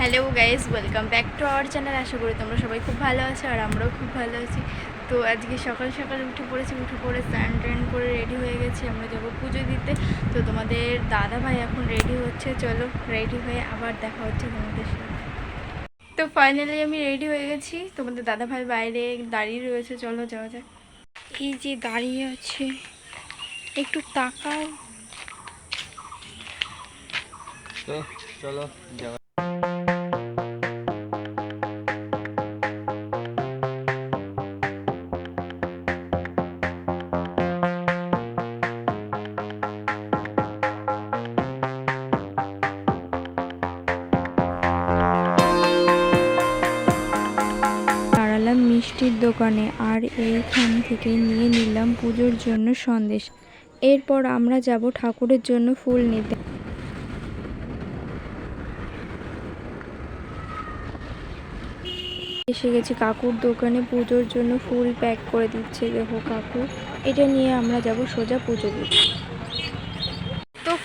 Hello guys welcome back to our channel আশা করি তোমরা সবাই খুব ভালো আছো আর আমরাও খুব ভালো আছি। তো আজকে সকাল সকাল উঠে পড়েছি, উঠে পড়ে স্নান টান করে রেডি হয়ে গেছি। আমরা যাব পুজো দিতে। তো তোমাদের দাদা ভাই এখন রেডি হচ্ছে। চলো রেডি হয়ে আবার দেখা হচ্ছে তোমাদের সাথে। তো ফাইনালি আমি রেডি হয়ে গেছি। তোমাদের দাদা ভাই বাইরে দাঁড়িয়ে রয়েছে। চলো যাওয়া যাক। এই যে দাঁড়িয়ে আছে। একটু তাকাও। চলো যাওয়া মিষ্টির দোকানে আর এইখান থেকে নিয়ে নিলাম পুজোর জন্য সন্দেশ। এরপর আমরা যাব ঠাকুরের জন্য ফুল নিতে। এসে গেছি কাকুর দোকানে, পুজোর জন্য ফুল প্যাক করে দিচ্ছে। দেখো কাকু, এটা নিয়ে আমরা যাব সোজা পুজো দিতে।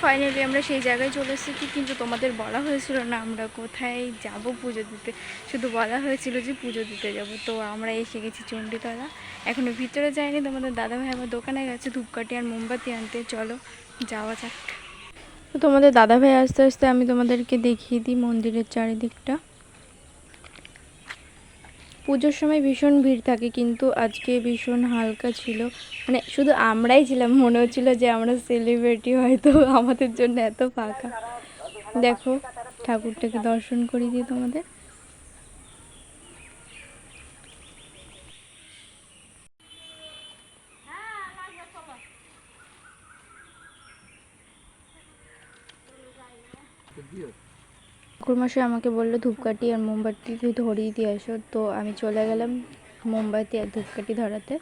ফাইনালি আমরা সেই জায়গায় চলে এসেছি, কিন্তু তোমাদের বলা হয়েছিল না আমরা কোথায় যাব পুজো দিতে। শুধু বলা হয়েছিল যে পুজো দিতে যাব। তো আমরা এসে গেছি চণ্ডীতলা। এখনও ভিতরে যাইনি, তোমাদের দাদাভাই আমার দোকানে গেছে, ধূপকাঠি আর মোমবাতি আনতে। চলো, যাওয়া যাক। তো তোমাদের দাদাভাই আস্তে আস্তে আমি তোমাদেরকে দেখিয়ে দিই মন্দিরের চারিদিকটা। পুজোর সময় ভীষণ ভিড় থাকে, কিন্তু আজকে ভীষণ হালকা ছিল। মানে শুধু আমরাই ছিলাম, মনে হচ্ছিল যে আমরা সেলিব্রিটি হয়তো আমাদের জন্য এত ফাঁকা। দেখো, ঠাকুরটাকে দর্শন করিয়ে দিই তোমাদের। ঠাকুরমশাই আমাকে বলল, ধূপকাঠি আর মোমবাতি তুই ধরিয়ে দিয়ে আসো। তো আমি চলে গেলাম মোমবাতি আর ধূপকাঠি ধরাতে।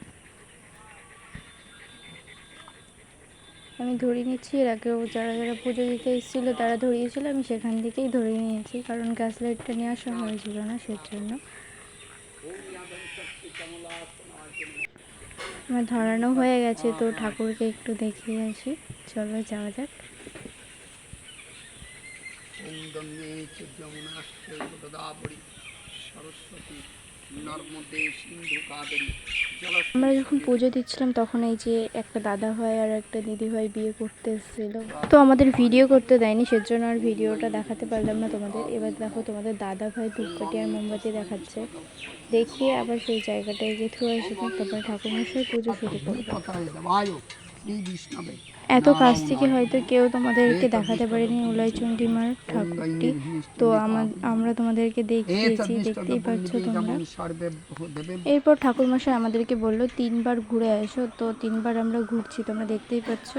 আমি ধরিয়ে নিচ্ছি, এর আগেও যারা যারা পুজো দিতে এসেছিল তারা ধরিয়েছিল, আমি সেখান থেকেই ধরিয়ে নিয়েছি। কারণ গ্যাস লাইটটা নিয়ে আসা হয়েছিল না সেজন্য। আমার ধরানো হয়ে গেছে, তো ঠাকুরকে একটু দেখিয়ে আসি। চলো যাওয়া যাক। গঙ্গে চ যমুনাশ্চৈ গোদাবরী সরস্বতী নর্মদে সিন্ধু কাবেরী আমরা যখন পুজো দিচ্ছিলাম তখন এই যে একটা দাদা ভাই আর একটা দিদি ভাই বিয়ে করতে এসেছিল। তো আমাদের ভিডিও করতে দেয়নি সেজন্য আর ভিডিওটা দেখাতে পারলাম না তোমাদের। এবার দেখো তোমাদের দাদা ভাই ধূপকাঠি আর মোমবাতি দেখাচ্ছে। দেখিয়ে আবার সেই জায়গাটায় থুয়ে এসে তারপরে ঠাকুরমশাই পুজো শুরু করবে। এত কাছ থেকে হয়তো কেউ তোমাদেরকে দেখাতে পারেনি উলাইচন্ডী মার ঠাকুরটি। তো আমরা তোমাদেরকে দেখিয়েছি, দেখতেই পাচ্ছ তোমরা। এরপর ঠাকুরমশাই আমাদেরকে বলল, তিনবার ঘুরে আসো তো তিনবার আমরা ঘুরছি, তোমরা দেখতেই পাচ্ছ।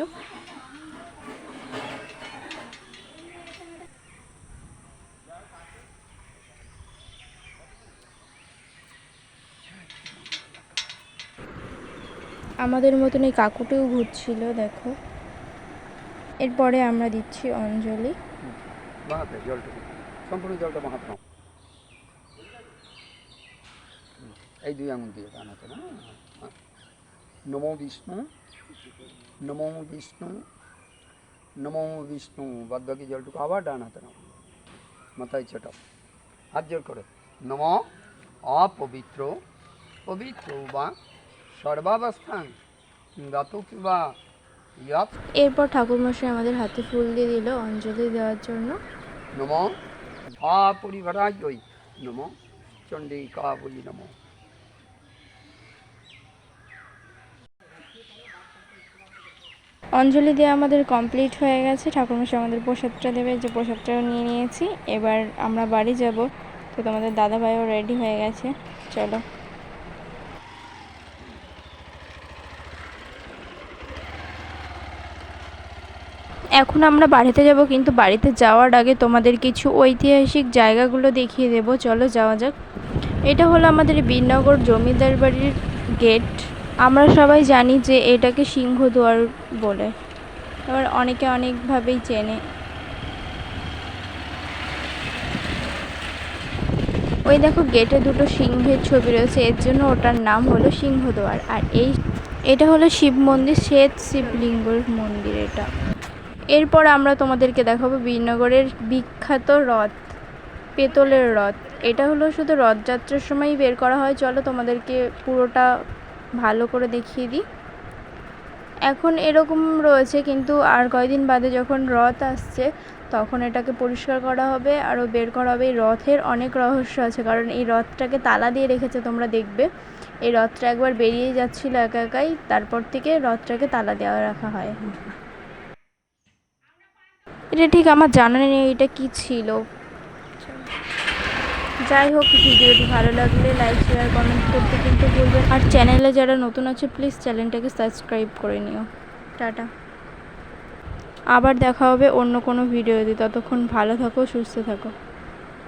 আমাদের মতন এই কাকুটিও ঘুরছিল, দেখো। এরপরে আমরা দিচ্ছি অঞ্জলি। সম্পূর্ণ জলটা মহাত্মা। এই দুই আঙুল দিয়ে বানাতে না। নমো বিষ্ণু নমো বিষ্ণু নমো বিষ্ণু। বাদ বাকি জলটুকু আবার ডান হাতে নাও। মাথায় চটাও হাত জোর করে। নম অপবিত্র, পবিত্র বা সর্বাবস্থান। গাত কিবা এরপর ঠাকুরমশাই আমাদের হাতে ফুল দিয়ে দিল অঞ্জলি দেওয়ার জন্য। নম। সা পরিবারাজয় নম। চণ্ডিকা বলি নম। অঞ্জলি দেওয়া আমাদের কমপ্লিট হয়ে গেছে। ঠাকুরমশাই আমাদের প্রসাদটা দেবে যে প্রসাদটাও নিয়ে নিয়েছি। এবার আমরা বাড়ি যাব। তো তোমাদের দাদা ভাইও রেডি হয়ে গেছে। চলো। এখন আমরা বাড়িতে যাব, কিন্তু বাড়িতে যাওয়ার আগে তোমাদের কিছু ঐতিহাসিক জায়গাগুলো দেখিয়ে দেব। চলো যাওয়া যাক। এটা হলো আমাদের বীরনগর জমিদার বাড়ির গেট। আমরা সবাই জানি যে এটাকে সিংহদুয়ার বলে। এবার অনেকে অনেকভাবেই চেনে। ওই দেখো গেটে দুটো সিংহের ছবি রয়েছে, এর জন্য ওটার নাম হলো সিংহদুয়ার। আর এই, এটা হলো শিব মন্দির, শ্বেত শিবলিঙ্গর মন্দির এটা। এরপর আমরা তোমাদেরকে দেখাবো বীরনগরের বিখ্যাত রথ পেতলের রথ এটা হলো শুধু রথযাত্রার সময়ই বের করা হয়, চলো তোমাদেরকে পুরোটা ভালো করে দেখিয়ে দিই। এখন এরকম রয়েছে, কিন্তু আর কয়দিন বাদে যখন রথ আসছে, তখন এটাকে পরিষ্কার করা হবে, আরও বের করা হবে। এই রথের অনেক রহস্য আছে, কারণ এই রথটাকে তালা দিয়ে রেখেছে, তোমরা দেখবে। এই রথটা একবার বেরিয়ে যাচ্ছিল একা একাই, তারপর থেকে রথটাকে তালা দেওয়া রাখা হয়। এটা ঠিক আমার জানা নেই এটা কি ছিল। যাই হোক, ভিডিওটি ভালো লাগলে লাইক শেয়ার কমেন্ট করতে কিন্তু বলবেন আর চ্যানেলে যারা নতুন আছে প্লিজ চ্যানেলটাকে সাবস্ক্রাইব করে নিও। টাটা। আবার দেখা হবে অন্য কোনো ভিডিওতে ততক্ষণ ভালো থাকো, সুস্থ থাকো।